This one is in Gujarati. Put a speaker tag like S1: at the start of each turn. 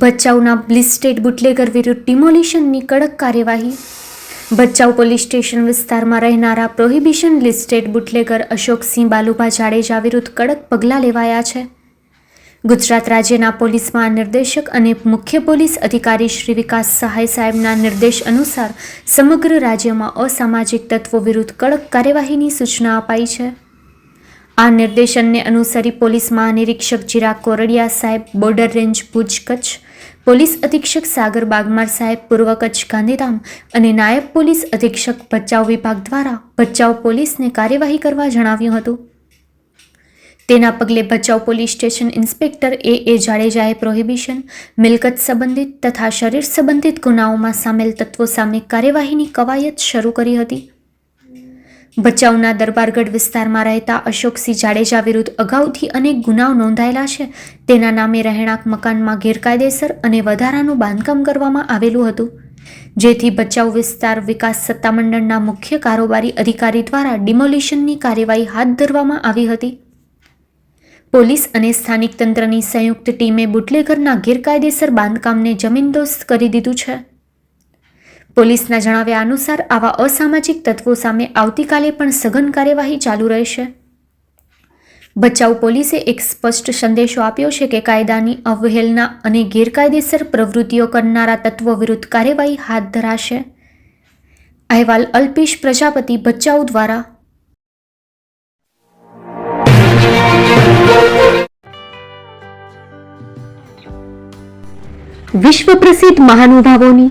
S1: ભચાઉના બ્લિસ્ટેડ બુટલેગર વિરુદ્ધ ડિમોલિશનની કડક કાર્યવાહી. ભચાઉ પોલીસ સ્ટેશન વિસ્તારમાં રહેનારા prohibition listed bootlegger Ashoksinh Balubha Jadeja વિરુદ્ધ કડક પગલાં લેવાયા છે. ગુજરાત રાજ્યના પોલીસ મહાનિર્દેશક અને મુખ્ય પોલીસ અધિકારી શ્રી વિકાસ સહાય સાહેબના નિર્દેશ અનુસાર સમગ્ર રાજ્યમાં અસામાજિક તત્વો વિરુદ્ધ કડક કાર્યવાહીની સૂચના અપાઈ છે. આ નિર્દેશનને અનુસરી પોલીસ મહાનિરીક્ષક ચિરાગ કોરડિયા સાહેબ border range Bhuj Kutch police અધિક્ષક સાગર બાગમાર સાહેબ પૂર્વ કચ્છ ગાંધીધામ અને નાયબ પોલીસ અધિક્ષક ભચાઉ વિભાગ દ્વારા ભચાઉ પોલીસને કાર્યવાહી કરવા જણાવ્યું હતું. તેના પગલે Bhachau police station inspector A. A. જાડેજાએ પ્રોહિબિશન, મિલકત સંબંધિત તથા શરીર સંબંધિત ગુનાઓમાં સામેલ તત્વો સામે કાર્યવાહીની કવાયત શરૂ કરી હતી. ભચાઉના દરબારગઢ વિસ્તારમાં રહેતા અશોકસિંહ જાડેજા વિરુદ્ધ અગાઉથી અનેક ગુનાઓ નોંધાયેલા છે. તેના નામે રહેણાંક મકાનમાં ગેરકાયદેસર અને વધારાનું બાંધકામ કરવામાં આવેલું હતું. જેથી ભચાઉ વિસ્તાર વિકાસ સત્તામંડળના મુખ્ય કારોબારી અધિકારી દ્વારા ડિમોલિશનની કાર્યવાહી હાથ ધરવામાં આવી હતી. પોલીસ અને સ્થાનિક તંત્રની સંયુક્ત ટીમે બુટલેગરના ગેરકાયદેસર બાંધકામને જમીનદોસ્ત કરી દીધું છે. પોલીસના જણાવ્યા અનુસાર આવા અસામાજિક તત્વો સામે આવતીકાલે પણ સઘન કાર્યવાહી ચાલુ રહેશે. ભચાઉ પોલીસે એક સ્પષ્ટ સંદેશો આપ્યો છે કે કાયદાની અવહેલના અને ગેરકાયદેસર પ્રવૃત્તિઓ કરનારા તત્વો વિરુદ્ધ કાર્યવાહી હાથ ધરાશે. અહેવાલ અલ્પેશ પ્રજાપતિ ભચાઉ દ્વારા. વિશ્વ પ્રસિદ્ધ મહાનુભાવોની